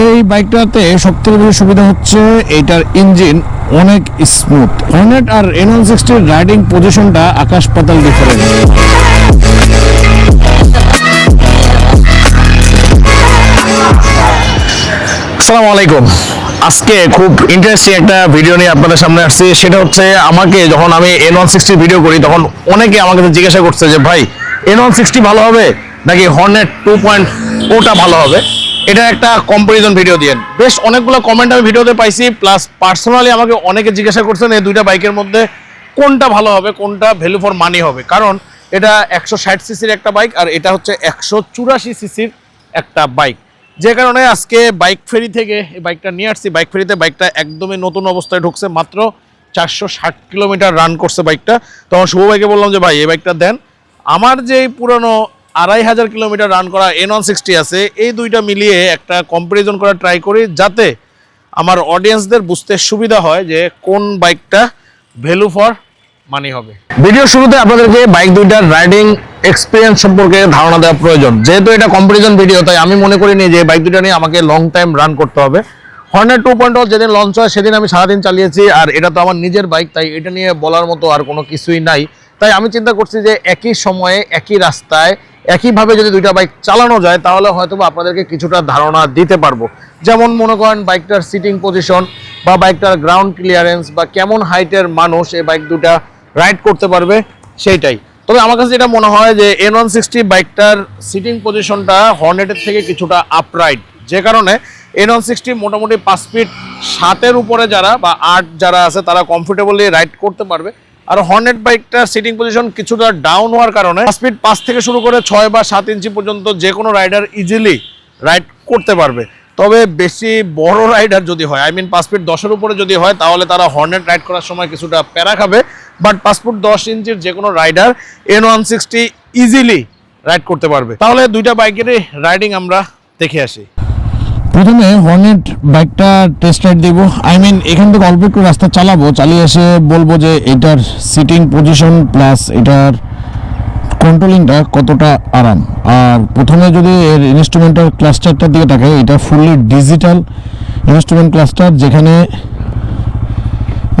এই বাইকটাতে সবথেকে বেশি সুবিধা হচ্ছে এটার ইঞ্জিন অনেক স্মুথ হর্নেট আর এন ওয়ান সিক্সটির রাইডিং পজিশনটা আকাশ পাতাল ডিফারেন্ট আসসালামু আলাইকুম। আজকে খুব ইন্টারেস্টিং একটা ভিডিও নিয়ে আপনাদের সামনে আসছি। সেটা হচ্ছে আমাকে যখন আমি এন ওয়ান সিক্সটি ভিডিও করি, তখন অনেকে আমাকে জিজ্ঞাসা করছে যে, ভাই এন ওয়ান সিক্সটি ভালো হবে নাকি হর্নেট টু পয়েন্ট ওটা ভালো হবে? এটা একটা কম্পারিজন ভিডিও দিয়েন বেশ অনেকগুলো কমেন্ট আমি ভিডিওতে পাইছি প্লাস পার্সোনালি আমাকে অনেকে জিজ্ঞাসা করছেন এই দুইটা বাইকের মধ্যে কোনটা ভালো হবে, কোনটা ভ্যালু ফর মানি হবে। কারণ এটা একশো ষাট সিসির একটা বাইক আর এটা হচ্ছে একশো চুরাশি সিসির একটা বাইক যে কারণে আজকে বাইক ফেরি থেকে এই বাইকটা নিয়ে আসছি। বাইক ফেরিতে বাইকটা একদমই নতুন অবস্থায় ঢুকছে, মাত্র চারশো ষাট কিলোমিটার রান করছে বাইকটা তখন শুভ ভাইকে বললাম যে, ভাই, এই বাইকটা দেন। আমার যে পুরনো আড়াই হাজার কিলোমিটার রান করা এন ওয়ান সিক্সটি আছে। এই দুইটা মিলিয়ে একটা কম্পারিজন করা ট্রাই করি, যাতে আমার অডিয়েন্সদের বুঝতে সুবিধা হয় যে কোন বাইকটা ভ্যালু ফর মানি হবে। ভিডিও শুরুতে আপনাদেরকে বাইক দুইটার রাইডিং এক্সপিরিয়েন্স সম্পর্কে ধারণা দেওয়া প্রয়োজন। যেহেতু এটা কম্পারিজন ভিডিও তাই আমি মনে করিনি যে বাইক দুইটা নিয়ে আমাকে লং টাইম রান করতে হবে। হর্নের টু পয়েন্ট যেদিন লঞ্চ হয়, সেদিন আমি সারাদিন চালিয়েছি, আর এটা তো আমার নিজের বাইক তাই এটা নিয়ে বলার মতো আর কোনো কিছুই নাই। তাই আমি চিন্তা করছি যে একই সময়ে, একই রাস্তায় একইভাবে যদি দুইটা বাইক চালানো যায়, তাহলে হয়তো আপনাদেরকে কিছুটা ধারণা দিতে পারব। যেমন মনে করেন বাইকটার সিটিং পজিশন বা বাইকটার গ্রাউন্ড ক্লিয়ারেন্স বা কেমন হাইটের মানুষ এই বাইক দুটা রাইড করতে পারবে, সেইটাই। তবে আমার কাছে যেটা মনে হয় যে এন ওয়ান সিক্সটি বাইকটার সিটিং পজিশনটা হর্নেটের থেকে কিছুটা আপরাইট যে কারণে এন ওয়ান সিক্সটি মোটামুটি পাঁচ ফিট সাতের উপরে যারা বা আট যারা আছে, তারা কমফোর্টেবলি রাইড করতে পারবে। আর হর্নেট বাইকটার সিটিং পজিশন কিছুটা ডাউন হওয়ার কারণে ফিট পাঁচ থেকে শুরু করে ছয় বা সাত ইঞ্চি পর্যন্ত যে কোনো রাইডার ইজিলি রাইড করতে পারবে। তবে বেশি বড় রাইডার যদি হয় আই মিন পাঁচ ফিট দশের উপরে যদি হয়, তাহলে তারা হর্নেট রাইড করার সময় কিছুটা প্যারা খাবে। বাট পাঁচ ফুট দশ ইঞ্চির যে কোনো rider N one sixty easily ride করতে পারবে। তাহলে দুইটা বাইকেরই রাইডিং আমরা দেখে আসি। প্রথমে হর্নেট বাইকটা টেস্ট রাইড দেব। আই মিন এখান থেকে অল্প একটু রাস্তা চালাবো। চালিয়ে এসে বলব যে এটার সিটিং পজিশন প্লাস এটার কন্ট্রোলিংটা কতটা আরাম। আর প্রথমে যদি এর ইনস্ট্রুমেন্টাল ক্লাস্টারটার দিকে তাকাই, এটা ফুললি ডিজিটাল ইনস্ট্রুমেন্ট ক্লাস্টার যেখানে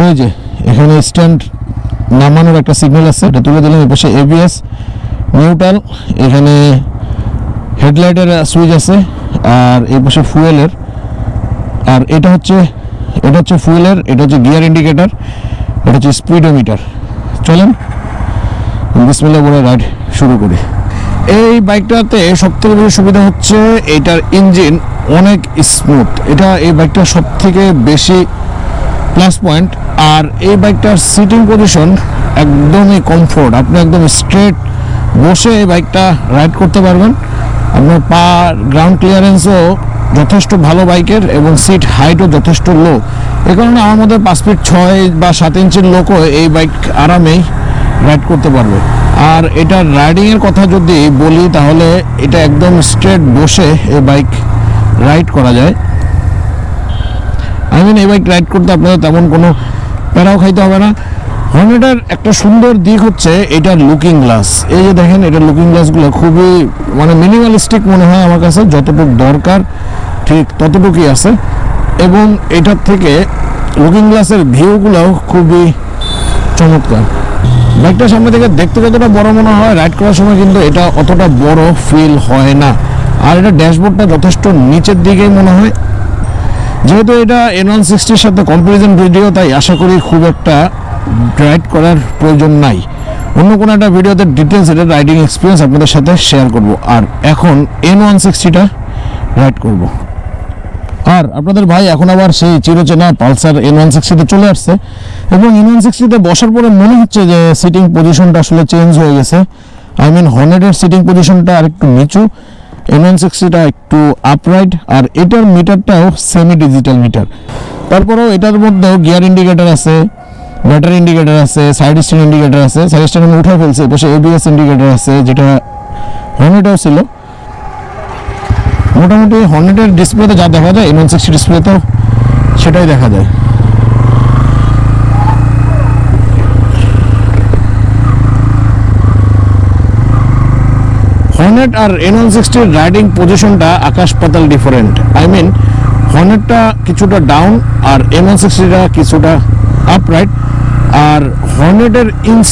ওই যে, এখানে স্ট্যান্ড নামানোর একটা সিগন্যাল আছে, এটা তুলে দিলাম এপাশে এবিএস নিউট্রাল এখানে হেডলাইটের সুইচ আছে। আর এই পাশে ফুয়েলের, আর এটা হচ্ছে এটা হচ্ছে ফুয়েলের, এটা হচ্ছে গিয়ার ইন্ডিকেটার, এটা হচ্ছে স্পিডোমিটার। চলেন বিসমিল্লা বলে রাইড শুরু করি। এই বাইকটাতে সবথেকে বেশি সুবিধা হচ্ছে এটার ইঞ্জিন অনেক স্মুথ এটা এই বাইকটার সব থেকে বেশি প্লাস পয়েন্ট আর এই বাইকটার সিটিং পজিশন একদমই কমফোর্ট আপনি একদম স্ট্রেট বসে এই বাইকটা রাইড করতে পারবেন। আপনার পা গ্রাউন্ড ক্লিয়ারেন্সও যথেষ্ট ভালো বাইকের এবং সিট হাইটও যথেষ্ট লো এ কারণে আমার মধ্যে পাঁচ ফিট ছয় বা সাত ইঞ্চির লোকও এই বাইক আরামেই রাইড করতে পারবে। আর এটা রাইডিংয়ের কথা যদি বলি, তাহলে এটা একদম স্ট্রেট বসে এই বাইক রাইড করা যায়। আই মিন এই বাইক রাইড করতে আপনাদের তেমন কোনো প্যারাও খাইতে হবে না। হর্নেটার একটা সুন্দর দিক হচ্ছে এটার লুকিং গ্লাস এই যে দেখেন এটা লুকিং গ্লাসগুলো খুবই মানে মিনিমালিস্টিক মনে হয় আমার কাছে, যতটুকু দরকার, ঠিক ততটুকুই আছে। এবং এটার থেকে লুকিং গ্লাসের ভিউগুলোও খুবই চমৎকার। বাইকটা সামনে থেকে দেখতে যতটা বড় মনে হয় রাইড করার সময় কিন্তু এটা অতটা বড় ফিল হয় না। আর এটা ড্যাশবোর্ডটা যথেষ্ট নিচের দিকেই মনে হয়। যেহেতু এটা এন ওয়ান সিক্সটির সাথে কম্পারিজন ভিডিও তাই আশা করি খুব একটা রাইড করার প্রয়োজন নাই। অন্য কোনো একটা ভিডিওতে ডিটেলস এটা রাইডিং এক্সপিরিয়েন্স আপনাদের সাথে শেয়ার করব। আর এখন এন ওয়ান সিক্সটিটা রাইড করব। আর আপনাদের ভাই এখন আবার সেই চিরচেনা পালসার এন ওয়ান সিক্সটিতে চলে আসছে। এবং এন ওয়ান সিক্সটিতে বসার পরে মনে হচ্ছে যে সিটিং পজিশনটা আসলে চেঞ্জ হয়ে গেছে। আই মিন হর্নেটের সিটিং পজিশনটা আর একটু নিচু এন ওয়ান সিক্সটিটা একটু আপরাইট আর এটার মিটারটাও সেমি ডিজিটাল মিটার তারপরেও এটার মধ্যেও গিয়ার ইন্ডিকেটার আছে ব্যাটারি ইন্ডিকেটর আছে সাইড স্ট্যান্ড ইন্ডিকেটর আছে সাইড আমি উঠে ফেলছি পাশে এবিএস ইন্ডিকেটর আছে, যেটা হর্নেটেও ছিল। মোটামুটি হর্নেটের ডিসপ্লেতে যা দেখা যায় এন ওয়ান সিক্সটি ডিসপ্লেতেও সেটাই দেখা যায়। হর্নেট আর এন ওয়ান সিক্সটির রাইডিং পজিশনটা আকাশ পাতাল ডিফারেন্ট আই মিন হর্নেটটা কিছুটা ডাউন আর এম ওয়ান সিক্সটিটা কিছুটা আপরাইট আর হর্নেটের ইঞ্চ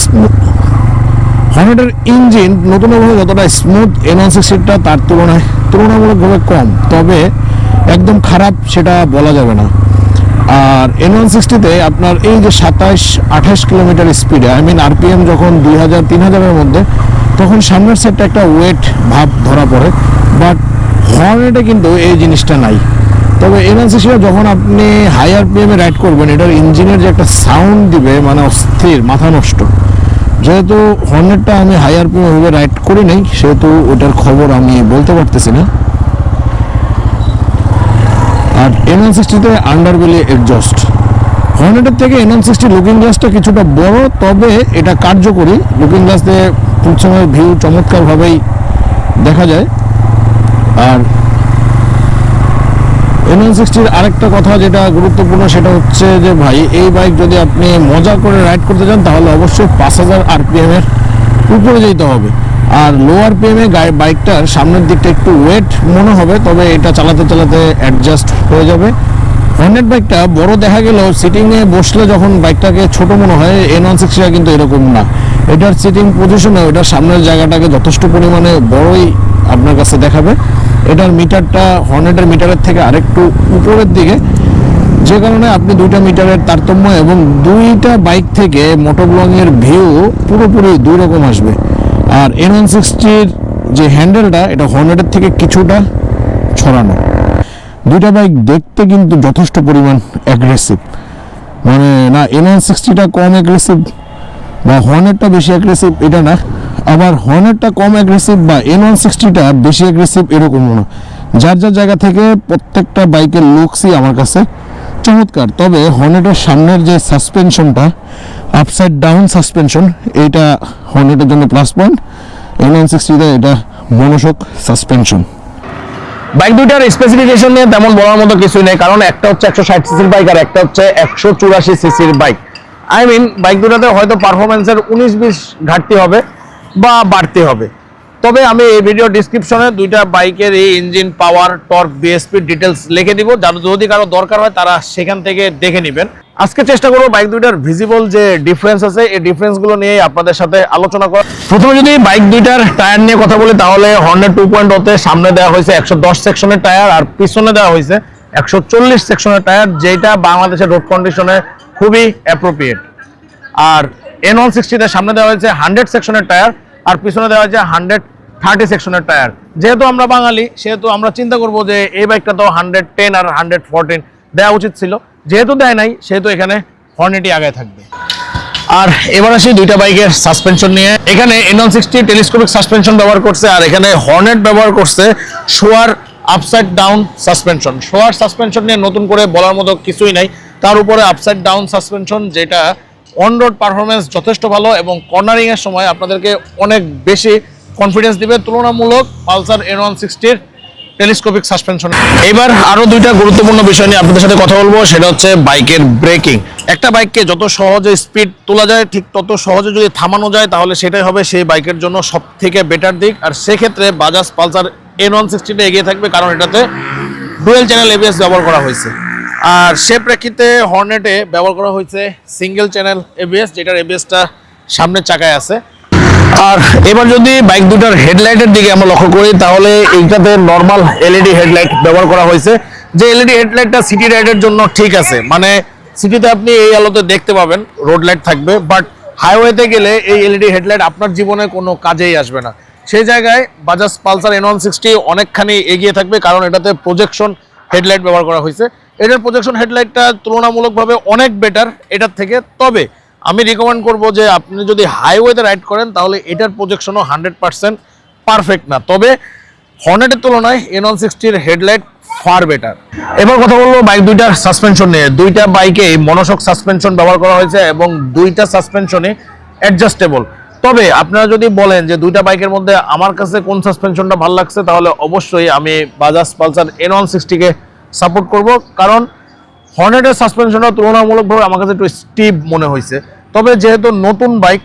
হর্নেটের ইঞ্জিন নতুন যতটা স্মুথ এন ওয়ান সিক্সটিটা তার তুলনায় তুলনামূলকভাবে কম। তবে একদম খারাপ সেটা বলা যাবে না। আর এন ওয়ান সিক্সটিতে আপনার এই যে সাতাশ আঠাশ কিলোমিটার স্পিডে আই মিন আরপিএম যখন দুই হাজার, তিন হাজারের মধ্যে, তখন সামনের সাইডটা একটা ওয়েট ভাব ধরা পড়ে। বাট হর্নেটে কিন্তু এই জিনিসটা নাই। তবে এন ওয়ান যখন আপনি হাই আরপিএমে রাইড করবেন, এটার ইঞ্জিনের যে একটা সাউন্ড দিবে মানে অস্থির, মাথা নষ্ট। যেহেতু হর্নেটটা আমি হাই আরপিএম ওইভাবে রাইড করি নাই, সেহেতু ওটার খবর আমি বলতে পারতেছি না। আর এন ওয়ান সিক্সটিতে আন্ডারবেলি এক্সজস্ট হর্নেটের থেকে এন ওয়ান সিক্সটি লুকিং গ্লাসটা কিছুটা বড়, তবে এটা কার্যকরী। লুকিং গ্লাস দিয়ে ভিউ চমৎকারভাবেই দেখা যায়। আর এন ওয়ান সিক্সটির আরেকটা কথা যেটা গুরুত্বপূর্ণ সেটা হচ্ছে যে ভাই, এই বাইক যদি আপনি মজা করে রাইড করতে চান, তাহলে অবশ্যই পাঁচ হাজার আরপিএম এর উপরে যেতে হবে। আর লো আরপিএম এ বাইকটার সামনের দিকটা একটু ওয়েট মনে হবে, তবে এটা চালাতে চালাতে অ্যাডজাস্ট হয়ে যাবে। হর্নেট বাইকটা বড় দেখা গেলেও সিটিংয়ে বসলে যখন বাইকটাকে ছোট মনে হয় এন ওয়ান সিক্সটিটা কিন্তু এরকম না। এটার সিটিং পজিশনে এটার সামনের জায়গাটাকে যথেষ্ট পরিমাণে বড়ই আপনার কাছে দেখাবে। এটার মিটারটা হর্নেটের মিটারের থেকে আরেকটু উপরের দিকে। যে কারণে আপনি দুইটা মিটারের তারতম্য এবং দুইটা বাইক থেকে মোটোব্লগের ভিউ পুরোপুরি দুই রকম আসবে। আর এন ওয়ান সিক্সটির যে হ্যান্ডেলটা, এটা হর্নেটের থেকে কিছুটা ছড়ানো। দুইটা বাইক দেখতে কিন্তু যথেষ্ট পরিমাণ অ্যাগ্রেসিভ মানে না এন ওয়ান সিক্সটিটা কম অ্যাগ্রেসিভ বা হর্নেটটা বেশি অ্যাগ্রেসিভ এটা না। আবার হর্নেটটা কম অ্যাগ্রেসিভ বা এন ওয়ান সিক্সটিটা বেশি অ্যাগ্রেসিভ এরকম না যার যার জায়গা থেকে প্রত্যেকটা বাইকের লুকসই আমার কাছে চমৎকার। তবে হর্নেটের সামনের যে সাসপেনশনটা আপসাইড ডাউন সাসপেনশন এইটা হর্নেটের জন্য প্লাস পয়েন্ট এন ওয়ান সিক্সটিতে এটা মনোশক সাসপেনশন বাইক দুইটার স্পেসিফিকেশন নিয়ে তেমন বলার মতো কিছুই নেই, কারণ একটা হচ্ছে একশো ষাট সিসির বাইক আর একটা হচ্ছে একশো চুরাশি সিসির বাইক। আই মিন বাইক দুটাতে হয়তো পারফরমেন্সের উনিশ বিশ ঘাটতি হবে। বা বাড়তি হবে। তবে আমি এই ভিডিও ডিসক্রিপশনে দুইটা বাইকের এই engine power torque BHP details লিখে দিব। যার যদি কারও দরকার হয়, তারা সেখান থেকে দেখে নেবেন। আজকে চেষ্টা করব বাইক দুইটার ভিজিবল যে ডিফারেন্স আছে, এই ডিফারেন্সগুলো নিয়ে আপনাদের সাথে আলোচনা করা। প্রথমে যদি বাইক দুইটার টায়ার নিয়ে কথা বলি, তাহলে হর্নের টু পয়েন্ট ওতে সামনে দেওয়া হয়েছে একশো দশ সেকশনের টায়ার আর পিছনে দেওয়া হয়েছে একশো চল্লিশ সেকশনের টায়ার যেটা বাংলাদেশের রোড কন্ডিশনে খুবই অ্যাপ্রোপ্রিয়েট আর এন ওয়ান সিক্সটিতে সামনে দেওয়া হয়েছে হান্ড্রেড সেকশনের টায়ার আর পিছনে দেওয়া হয়েছে হান্ড্রেড থার্টি সেকশনের টায়ার যেহেতু আমরা বাঙালি, সেহেতু আমরা চিন্তা করব যে এই বাইকটা তো হান্ড্রেড টেন আর হান্ড্রেড ফোরটিন দেওয়া উচিত ছিল। যেহেতু দেয় নাই, সেহেতু এখানে হর্নেটি আগে থাকবে। আর এবার আসি দুইটা বাইকের সাসপেনশন নিয়ে। এখানে N one sixty telescopic suspension ব্যবহার করছে আর এখানে হর্নেট ব্যবহার করছে Showa upside down suspension Showa suspension নিয়ে নতুন করে বলার মতো কিছুই নাই। তার উপরে আপসাইড ডাউন সাসপেনশন যেটা অন রোড পারফরমেন্স যথেষ্ট ভালো এবং কর্নারিং এর সময় আপনাদেরকে অনেক বেশি কনফিডেন্স দিবে। তুলনামূলক পালসার এন ওয়ান সিক্সটির টেলিস্কোপিক সাসপেনশন এবার আরও দুইটা গুরুত্বপূর্ণ বিষয় নিয়ে আপনাদের সাথে কথা বলব, সেটা হচ্ছে বাইকের ব্রেকিং একটা বাইককে যত সহজে স্পিড তোলা যায়, ঠিক তত সহজে যদি থামানো যায়, তাহলে সেটাই হবে সেই বাইকের জন্য সব থেকে বেটার দিক। আর সেক্ষেত্রে বাজাজ পালসার এন ওয়ান সিক্সটিটা এগিয়ে থাকবে, কারণ এটাতে ডুয়েল চ্যানেল এবিএস ব্যবহার করা হয়েছে। আর সে প্রেক্ষিতে হর্নেটে ব্যবহার করা হয়েছে সিঙ্গেল চ্যানেল এবিএস যেটার এবিএসটা সামনের চাকায় আছে। আর এবার যদি বাইক দুটার হেডলাইটের দিকে আমরা লক্ষ্য করি, তাহলে এইটাতে নর্মাল এলইডি হেডলাইট ব্যবহার করা হয়েছে। যে এলইডি হেডলাইটটা সিটি রাইডের জন্য ঠিক আছে মানে সিটিতে আপনি এই আলোতে দেখতে পাবেন, রোড লাইট থাকবে, বাট হাইওয়েতে গেলে এই এলইডি হেডলাইট আপনার জীবনে কোনো কাজেই আসবে না। সেই জায়গায় Bajaj Pulsar N one sixty অনেকখানি এগিয়ে থাকবে, কারণ এটাতে প্রজেকশন হেডলাইট ব্যবহার করা হয়েছে। এটার প্রজেকশন হেডলাইটটা তুলনামূলকভাবে অনেক বেটার এটার থেকে। তবে আমি রিকমেন্ড করব যে আপনি যদি হাইওয়েতে রাইড করেন, তাহলে এটার প্রজেকশনও হান্ড্রেড পার্সেন্ট পারফেক্ট না। তবে হর্নেটের তুলনায় এন ওয়ান সিক্সটির হেডলাইট ফার বেটার এবার কথা বলব বাইক দুইটার সাসপেনশন নিয়ে। দুইটা বাইকে মনোশক সাসপেনশন ব্যবহার করা হয়েছে এবং দুইটা সাসপেনশনে অ্যাডজাস্টেবল তবে আপনারা যদি বলেন যে দুইটা বাইকের মধ্যে আমার কাছে কোন সাসপেনশনটা ভালো লাগছে, তাহলে অবশ্যই আমি বাজাজ পালসার এন ওয়ান সিক্সটিকে সাপোর্ট করব। কারণ হর্নেটের সাসপেনশনটা তুলনামূলকভাবে আমার কাছে একটু স্টিপ মনে হয়েছে। তবে যেহেতু নতুন বাইক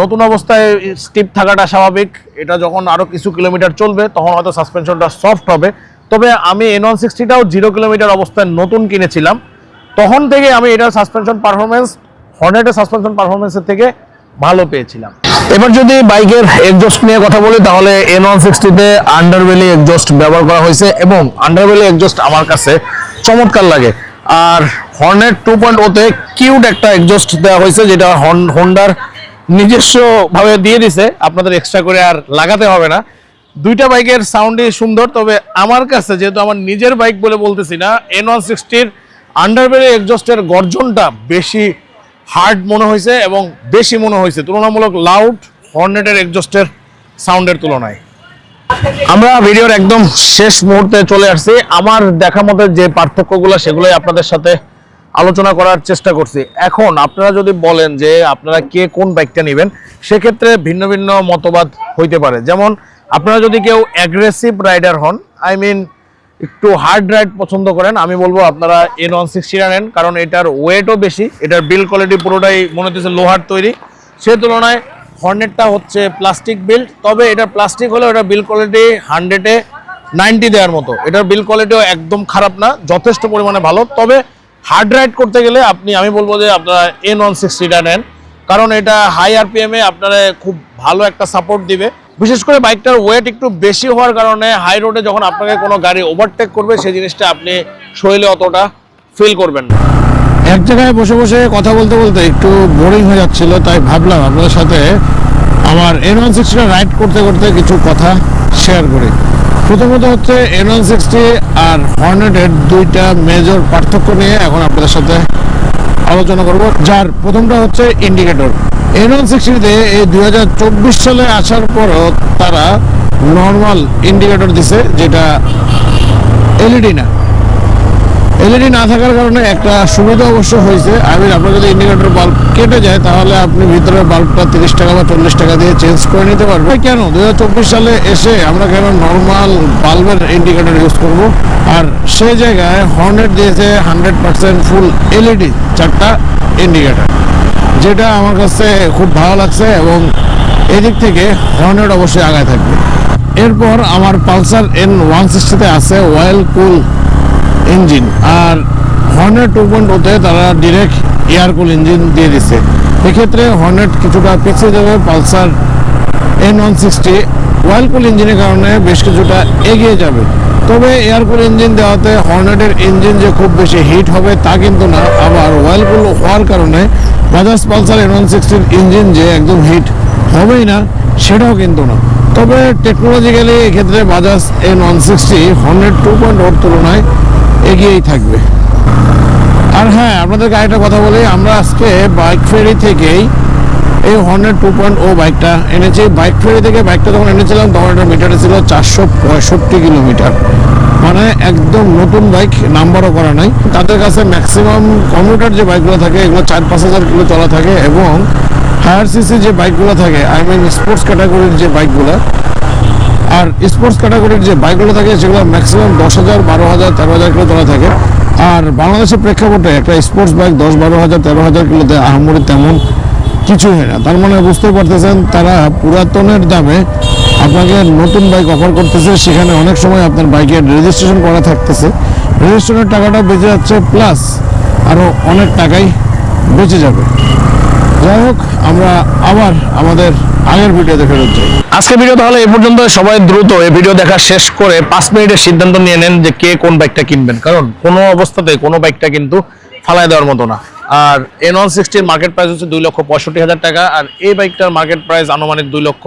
নতুন অবস্থায় স্টিপ থাকাটা স্বাভাবিক। এটা যখন আরও কিছু কিলোমিটার চলবে, তখন হয়তো সাসপেনশনটা সফট হবে। তবে আমি এন ওয়ান সিক্সটিটাও জিরো কিলোমিটার অবস্থায় নতুন কিনেছিলাম। তখন থেকে আমি এটার সাসপেনশন পারফরমেন্স হর্নেটের সাসপেনশন পারফরমেন্সের থেকে ভালো পেয়েছিলাম। এবার যদি বাইকের এক্সজস্ট নিয়ে কথা বলি, তাহলে এন ওয়ান সিক্সটিতে আন্ডারবেলি এক্সজস্ট ব্যবহার করা হয়েছে এবং আন্ডারবেলি এক্সজস্ট আমার কাছে চমৎকার লাগে। আর হর্নেট টু পয়েন্ট ওতে কিউট একটা এক্সজস্ট দেওয়া হয়েছে, যেটা হন্ডার নিজস্ব ভাবে দিয়ে দিছে। আপনাদের এক্সট্রা করে আর লাগাতে হবে না। দুইটা বাইকের সাউন্ডই সুন্দর, তবে আমার কাছে যেহেতু আমার নিজের বাইক বলে বলতেছি না এন ওয়ান সিক্সটির আন্ডারবেলি এক্সজস্টের গর্জনটা বেশি হার্ড মনে হয়েছে এবং বেশি মনে হয়েছে। তুলনামূলক লাউড হর্নেটের এক্সজস্টের সাউন্ডের তুলনায়। আমরা ভিডিওর একদম শেষ মুহূর্তে চলে আসছি। আমার দেখা মতে যে পার্থক্যগুলো, সেগুলোই আপনাদের সাথে আলোচনা করার চেষ্টা করছি। এখন আপনারা যদি বলেন যে আপনারা কে কোন বাইকটা নেবেন, সেক্ষেত্রে ভিন্ন ভিন্ন মতবাদ হইতে পারে। যেমন, আপনারা যদি কেউ অ্যাগ্রেসিভ রাইডার হন আই মিন একটু হার্ড রাইড পছন্দ করেন, আমি বলব আপনারা এন ওয়ান সিক্সটিটা নেন, কারণ এটার ওয়েটও বেশি, এটার বিল কোয়ালিটি পুরোটাই মনে হচ্ছে লোহার তৈরি। সে তুলনায় হর্নেটটা হচ্ছে প্লাস্টিক বিল্ড তবে এটা প্লাস্টিক হলেও এটা বিল কোয়ালিটি হান্ড্রেডে নাইনটি দেওয়ার মতো। এটার বিল কোয়ালিটিও একদম খারাপ না, যথেষ্ট পরিমাণে ভালো, তবে হার্ড রাইড করতে গেলে আপনি, আমি বলব যে আপনারা এন ওয়ান সিক্সটিটা নেন, কারণ এটা হাই আরপিএমে আপনারা খুব ভালো একটা সাপোর্ট দিবে। বিশেষ করে বাইকটার ওয়েট একটু বেশি হওয়ার কারণে হাই রোডে যখন আপনাকে কোনো গাড়ি ওভারটেক করবে, সেই জিনিসটা আপনি শরীরে অতটা ফিল করবেন না। এক জায়গায় বসে বসে কথা বলতে বলতে একটু বোরিং হয়ে যাচ্ছিল, তাই ভাবলাম আপনাদের সাথে আমার এন ওয়ান সিক্সটিটা রাইড করতে করতে কিছু কথা শেয়ার করি। প্রথমত হচ্ছে এন ওয়ান সিক্সটি আর হর্নেটের দুইটা মেজর পার্থক্য নিয়ে এখন আপনাদের সাথে আলোচনা করব, যার প্রথমটা হচ্ছে ইন্ডিকেটর এন ওয়ান সিক্সটিতে এই দু হাজার চব্বিশ সালে আসার পরও তারা নর্মাল ইন্ডিকেটর দিছে, যেটা এলইডি না। এলইডি না থাকার কারণে একটা সুবিধা অবশ্য হয়েছে। আমি আপনার যদি ইন্ডিকেটর বাল্ব কেটে যায়, তাহলে আপনি ভিতরে বাল্বটা তিরিশ টাকা বা চল্লিশ টাকা দিয়ে চেঞ্জ করে নিতে পারবেন। কেন? দু হাজার চব্বিশ সালে এসে আমরা কেন নর্মাল বাল্বের ইন্ডিকেটর ইউজ করব? আর সেই জায়গায় হর্নেট দিয়েছে হান্ড্রেড পার্সেন্ট ফুল এলইডি চারটা ইন্ডিকেটর যেটা আমার কাছে খুব ভালো লাগছে এবং এদিক থেকে হর্নেট অবশ্যই আগায় থাকবে। এরপর আমার পালসার এন ওয়ান সিক্সটিতে আছে ওয়েল কুল ইঞ্জিন আর হর্নেট টু পয়েন্ট ওতে তারা ডিরেক্ট এয়ার কুল ইঞ্জিন দিয়ে দিছে। এক্ষেত্রে হর্নেট কিছুটা পিছিয়ে যাবে Pulsar N one sixty oil cool ইঞ্জিনের কারণে বেশ কিছুটা এগিয়ে যাবে। তবে এয়ার কুল ইঞ্জিন দেওয়াতে হর্নেটের ইঞ্জিন যে খুব বেশি হিট হবে তা কিন্তু না, আবার ওয়েল কুল হওয়ার কারণে বাজাজ পালসার এন ওয়ান সিক্সটির ইঞ্জিন যে একদম হিট হবেই না, সেটাও কিন্তু না। তবে টেকনোলজিক্যালি এক্ষেত্রে Bajaj N one sixty hundred two point ওর তুলনায় এগিয়েই থাকবে। আর হ্যাঁ আপনাদেরকে আরেকটা কথা বলি, আমরা আজকে বাইক ফেরি থেকেই এই হর্নের টু পয়েন্ট ও বাইকটা এনেছি। বাইক ফেরি থেকে বাইকটা যখন এনেছিলাম, তখন এটা মিটারে ছিল চারশো পঁয়ষট্টি কিলোমিটার। মানে একদম নতুন বাইক নাম্বারও করা নাই। তাদের কাছে ম্যাক্সিমাম কমিউটার যে বাইকগুলো থাকে, এগুলো চার পাঁচ হাজার কিলো চলা থাকে এবং হায়ার সিসি যে বাইকগুলো থাকে আই মিন স্পোর্টস ক্যাটাগরির যে বাইকগুলো আর স্পোর্টস ক্যাটাগরির যে বাইকগুলো থাকে, সেগুলো ম্যাক্সিমাম দশ হাজার, বারো হাজার, তেরো হাজার কিলো তোলা থাকে। আর বাংলাদেশের প্রেক্ষাপটে একটা স্পোর্টস বাইক দশ, বারো হাজার, তেরো হাজার কিলোতে আহামরি তেমন কিছুই হয় না। তার মানে বুঝতে পারতেছেন, তারা পুরাতনের দামে আপনাকে নতুন বাইক অফার করতেছে। সেখানে অনেক সময় আপনার বাইকের রেজিস্ট্রেশন করা থাকতেছে। রেজিস্ট্রেশনের টাকাটা বেঁচে যাচ্ছে প্লাস আরও অনেক টাকাই বেঁচে যাবে। যাই হোক, আমরা আবার আমাদের আগের ভিডিওতে ফেরত যাই। আজকে ভিডিও তাহলে এ পর্যন্ত, সবাই দ্রুত এই ভিডিও দেখা শেষ করে পাঁচ মিনিটের সিদ্ধান্ত নিয়ে নেন যে কে কোন বাইকটা কিনবেন। কারণ কোনো অবস্থাতে কোনো বাইকটা কিন্তু ফালাই দেওয়ার মতো না। আর এন ওয়ান সিক্সটির মার্কেট প্রাইস হচ্ছে দুই লক্ষ পঁয়ষট্টি হাজার টাকা, আর এই বাইকটার মার্কেট প্রাইস আনুমানিক দুই লক্ষ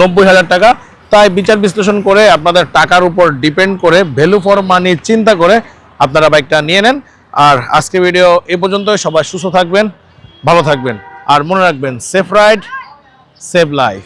নব্বই হাজার টাকা। তাই বিচার বিশ্লেষণ করে আপনাদের টাকার উপর ডিপেন্ড করে ভ্যালু ফর মানি চিন্তা করে আপনারা বাইকটা নিয়ে নেন। আর আজকে ভিডিও এ পর্যন্ত সবাই সুস্থ থাকবেন, ভালো থাকবেন, আর মনে রাখবেন সেফ রাইড সেভ লাইফ